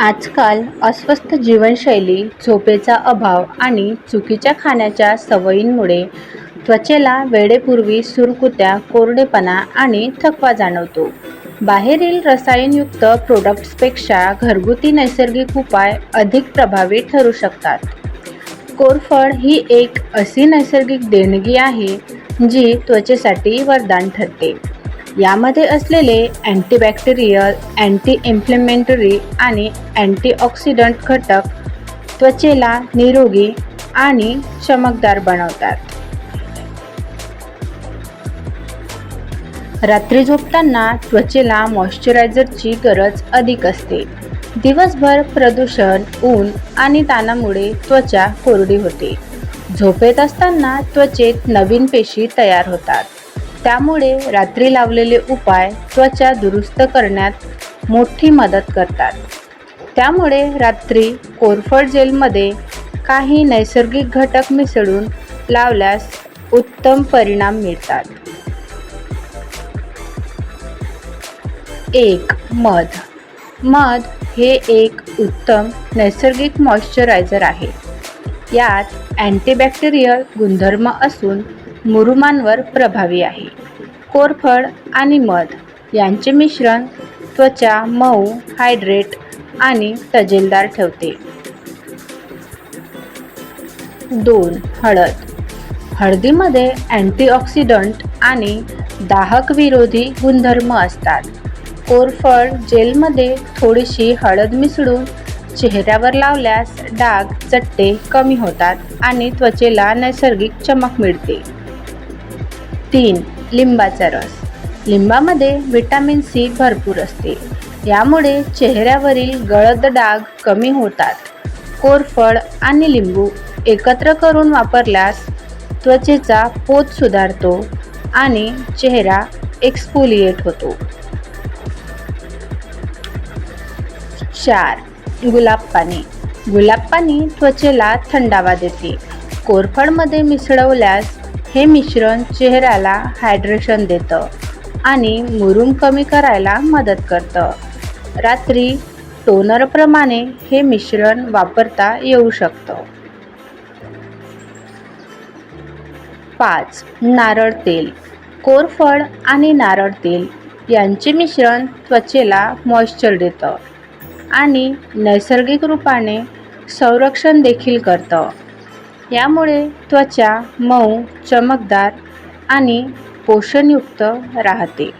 आजकाल अस्वस्थ जीवनशैली, झोपेचा अभाव आणि चुकीच्या खाण्याच्या सवयींमुळे त्वचेला वेळेपूर्वी सुरकुत्या, कोरडेपणा आणि थकवा जाणवतो. बाहेरील रसायनयुक्त प्रोडक्ट्सपेक्षा घरगुती नैसर्गिक उपाय अधिक प्रभावी ठरू शकतात. कोरफड ही एक अशी नैसर्गिक देणगी आहे जी त्वचेसाठी वरदान ठरते. यामध्ये असलेले अँटीबॅक्टेरियल अँटी-इन्फ्लेमेटरी आणि अँटीऑक्सिडंट घटक त्वचेला निरोगी आणि चमकदार बनवतात. रात्री झोपताना त्वचेला मॉइश्चरायझरची गरज अधिक असते. दिवसभर प्रदूषण, ऊन आणि ताणामुळे त्वचा कोरडी होते. झोपेत असताना त्वचेत नवीन पेशी तयार होतात. त्यामुळे रात्री लावलेले उपाय त्वचा दुरुस्त करण्यात मोठी मदत करतात. त्यामुळे रात्री कोरफड जेलमध्ये काही नैसर्गिक घटक मिसळून लावल्यास उत्तम परिणाम मिळतात. एक. मध मध हे एक उत्तम नैसर्गिक मॉइश्चरायझर आहे. यात अँटीबॅक्टेरियल गुणधर्म असून मुरुमांवर प्रभावी आहे. कोरफड आणि मध यांचे मिश्रण त्वचा मऊ, हायड्रेट आणि तजेलदार ठेवते. दोन. हळद हळदीमध्ये अँटीऑक्सिडंट आणि दाहक-विरोधी गुणधर्म असतात. कोरफड जेलमध्ये थोडीशी हळद मिसळून चेहऱ्यावर लावल्यास डाग, चट्टे कमी होतात आणि त्वचेला नैसर्गिक चमक मिळते. तीन. लिंबाचा रस लिंबामध्ये व्हिटॅमिन सी भरपूर असते. यामुळे चेहऱ्यावरील गळद डाग कमी होतात. कोरफड आणि लिंबू एकत्र करून वापरल्यास त्वचेचा पोत सुधारतो आणि चेहरा एक्सफोलिएट होतो. चार. गुलाब पाणी गुलाब पाणी त्वचेला थंडावा देते. कोरफडमध्ये मिसळवल्यास हे मिश्रण चेहऱ्याला हायड्रेशन देतं आणि मुरूम कमी करायला मदत करतं. रात्री टोनरप्रमाणे हे मिश्रण वापरता येऊ शकतं. पाच. नारळ तेल कोरफड आणि नारळ तेल यांचे मिश्रण त्वचेला मॉइश्चर देतं आणि नैसर्गिक रूपाने संरक्षण देखील करतं. यामुळे त्वचा मऊ, चमकदार आणि पोषणयुक्त राहते.